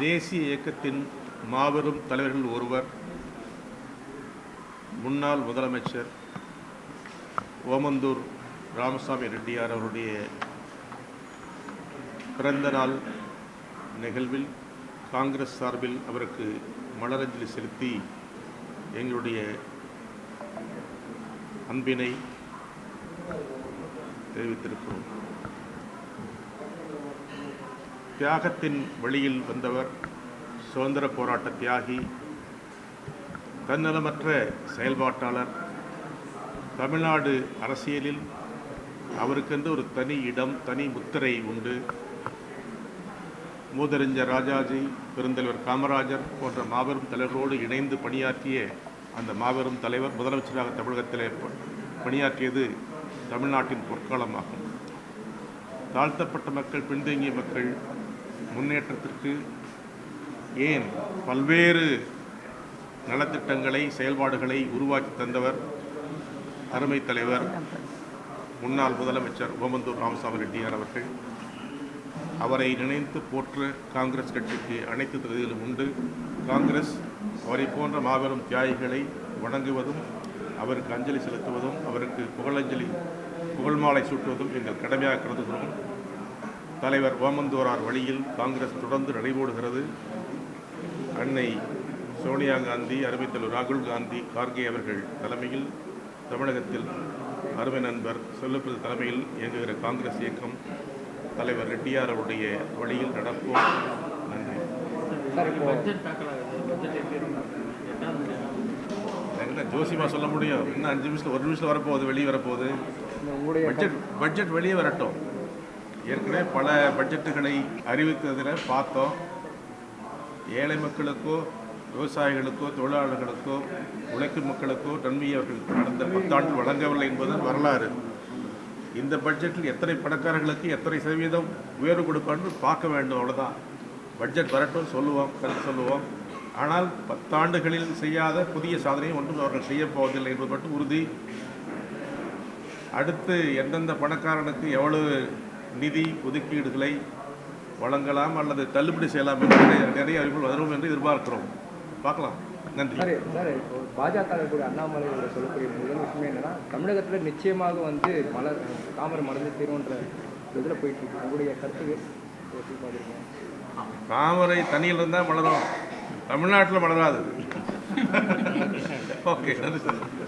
தேசிய இயக்கத்தின் மாபெரும் தலைவர்கள் ஒருவர் முன்னாள் முதலமைச்சர் ஓமந்தூர் ராமசாமி ரெட்டியார் அவருடைய பிறந்த நாள் நிகழ்வில் காங்கிரஸ் சார்பில் அவருக்கு மலரஞ்சலி செலுத்தி எங்களுடைய அன்பினை தெரிவித்திருக்கிறோம். தியாகத்தின் வழியில் வந்தவர் சுதந்திர போராட்ட தியாகி தன்னலமற்ற செயல்பாட்டாளர் தமிழ்நாடு அரசியலில் அவருக்கென்று ஒரு தனி இடம் தனி முத்திரை உண்டு. மூதறிஞர் ராஜாஜி பெருந்தலைவர் காமராஜர் போன்ற மாபெரும் தலைவர்களோடு இணைந்து பணியாற்றிய அந்த மாபெரும் தலைவர் முதலமைச்சராக தமிழகத்திலே பணியாற்றியது தமிழ்நாட்டின் பொற்காலமாகும். தாழ்த்தப்பட்ட மக்கள் பின்தங்கிய மக்கள் முன்னேற்றத்திற்கு ஏன் பல்வேறு நலத்திட்டங்களை செயல்பாடுகளை உருவாக்கி தந்தவர் அருமை தலைவர் முன்னாள் முதலமைச்சர் ஓமந்தூர் ராமசாமி ரெட்டியார் அவர்கள். அவரை நினைத்து போற்ற காங்கிரஸ் கட்சிக்கு அனைத்து தொகுதிகளும் உண்டு. காங்கிரஸ் அவரை போன்ற மாபெரும் தியாகிகளை வணங்குவதும் அவருக்கு அஞ்சலி செலுத்துவதும் அவருக்கு புகழஞ்சலி புகழ்மாலை சூட்டுவதும் எங்கள் கடமையாக கருதுகிறோம் தலைவர் ஓமந்தோரார் வழியில் காங்கிரஸ் தொடர்ந்து நடைபோடுகிறது. அன்னை சோனியா காந்தி அருமை தலைவர் ராகுல் காந்தி கார்கே அவர்கள் தலைமையில் தமிழகத்தில் அருமை நண்பர் செல்லப்பிரதி தலைமையில் இயங்குகிற காங்கிரஸ் இயக்கம் தலைவர் ரெட்டியார் அவருடைய வழியில் நடப்போம். நன்றி. என்ன ஜோசிமா சொல்ல முடியும்? இன்னும் அஞ்சு நிமிஷத்தில் ஒரு நிமிஷத்தில் வரப்போகுது வெளியே வரப்போகுது. பட்ஜெட் பட்ஜெட் வெளியே வரட்டும். ஏற்கனவே பல பட்ஜெட்டுகளை அறிவித்ததில் பார்த்தோம். ஏழை மக்களுக்கோ விவசாயிகளுக்கோ தொழிலாளர்களுக்கோ உழைக்கும் மக்களுக்கோ நன்மை அவர்களுக்கு நடந்த பத்தாண்டு வழங்கவில்லை என்பது வரலாறு. இந்த பட்ஜெட்டில் எத்தனை பணக்காரர்களுக்கு எத்தனை சதவீதம் உயர்வு கொடுப்பான்னு பார்க்க வேண்டும் அவ்வளோதான் பட்ஜெட் வரட்டும் சொல்லுவோம் கருத்து சொல்லுவோம். ஆனால் பத்தாண்டுகளில் செய்யாத புதிய சாதனையும் ஒன்றும் அவர்கள் செய்யப்போவதில்லை என்பது மட்டும் உறுதி. அடுத்து எந்தெந்த பணக்காரனுக்கு எவ்வளவு நிதி ஒதுக்கீடுகளை வழங்கலாம் அல்லது தள்ளுபடி செய்யலாம் என்று நிறைய- அறிவுகள் வரும் என்று எதிர்பார்க்கிறோம். பார்க்கலாம். நன்றி. சார் சார் இப்போ பாஜக அண்ணாமலையோட சொல்லக்கூடிய முதல் விஷயம் என்னன்னா தமிழகத்தில் நிச்சயமாக வந்து மலர் தாமரை மலர்ந்து தீரும்ன்ற இதில் போயிட்டு இருக்கு. உங்களுடைய பார்க்குறீங்க தாமரை தண்ணியில் இருந்தால் மலரும். தமிழ்நாட்டில் மலராது. ஓகே நன்றி. சார்